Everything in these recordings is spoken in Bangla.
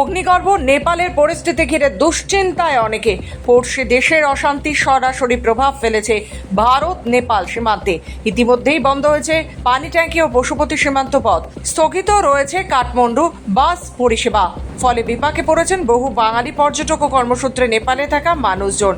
অগ্নিগর্ভ নেপালের পরিস্থিতি ঘিরে দুশ্চিন্তায় অনেকে। পড়শি দেশের অশান্তি সরাসরি প্রভাব ফেলেছে ভারত, নেপাল সীমান্তে। ইতিমধ্যেই বন্ধ হয়েছে পানি ট্যাঙ্কি ও পশুপতি সীমান্ত পথ। স্থগিত রয়েছে কাঠমান্ডু বাস পরিষেবা। ফলে বিপাকে পড়েছেন বহু বাঙালি পর্যটক ও কর্মসূত্রে নেপালে থাকা মানুষজন।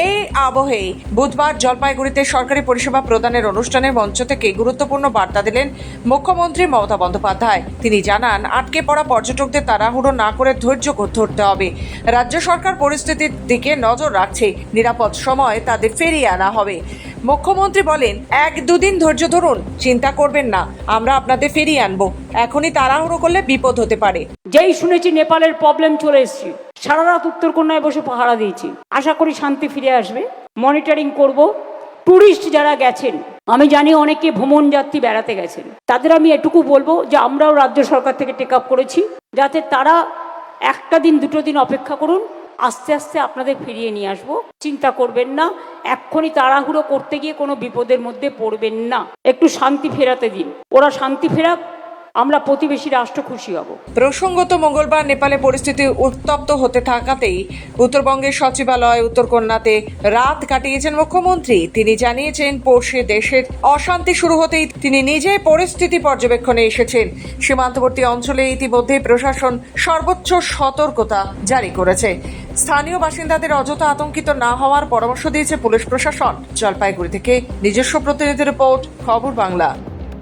এই আবহেই বুধবার জলপাইগুড়িতে সরকারি পরিষেবা প্রদানের অনুষ্ঠানে মঞ্চ থেকে গুরুত্বপূর্ণ বার্তা দিলেন মুখ্যমন্ত্রী মমতা বন্দ্যোপাধ্যায়। তিনি জানান, আটকে পড়া পর্যটকদের তাড়াহুড়ো না করে ধৈর্য ধরতে হবে। রাজ্য সরকার পরিস্থিতির দিকে নজর রাখছে। নিরাপদ সময় তাদের ফিরিয়ে আনা হবে। মুখ্যমন্ত্রী বলেন, এক দুদিন ধৈর্য ধরুন, চিন্তা করবেন না, আমরা আপনাদের ফিরিয়ে আনব। এখনই তাড়াহুড়ো করলে বিপদ হতে পারে। যেই শুনেছি, নেপালের প্রবলেম চলে এসেছে। সারা রাত উত্তরকন্যায় বসে পাহারা দিয়েছি। আশা করি শান্তি ফিরে আসবে। মনিটরিং করব। ট্যুরিস্ট যারা গেছেন, আমি জানি অনেকে ভ্রমণ যাত্রী বেড়াতে গেছেন। তাদের আমি এটুকু বলব যে আমরাও রাজ্য সরকার থেকে টেক আপ করেছি। যাতে তারা একটা দিন, দুটো দিন অপেক্ষা করুন, আস্তে আস্তে আপনাদের ফিরিয়ে নিয়ে আসব। চিন্তা করবেন না, এক্ষুনি তাড়াহুড়ো করতে গিয়ে কোনো বিপদের মধ্যে পড়বেন না। একটু শান্তি ফেরাতে দিন। ওরা শান্তি ফেরাক আমরা প্রতিবেশী রাষ্ট্র খুশি হব। প্রসঙ্গত মঙ্গলবার নেপালে পরিস্থিতি উত্তপ্ত হতে থাকাতেই উত্তরবঙ্গের সচিবালয় উত্তরকন্যাতে রাত কাটিয়েছেন মুখ্যমন্ত্রী। তিনি জানিয়েছেন পড়শি দেশের অশান্তি শুরু হতেই তিনি নিজে পরিস্থিতি পর্যবেক্ষণে এসেছেন। সীমান্তবর্তী অঞ্চলে ইতিমধ্যে প্রশাসন সর্বোচ্চ সতর্কতা জারি করেছে। স্থানীয় বাসিন্দাদের অযথা আতঙ্কিত না হওয়ার পরামর্শ দিয়েছে পুলিশ প্রশাসন। জলপাইগুড়ি থেকে নিজস্ব প্রতিনিধি রিপোর্ট, খবর বাংলা।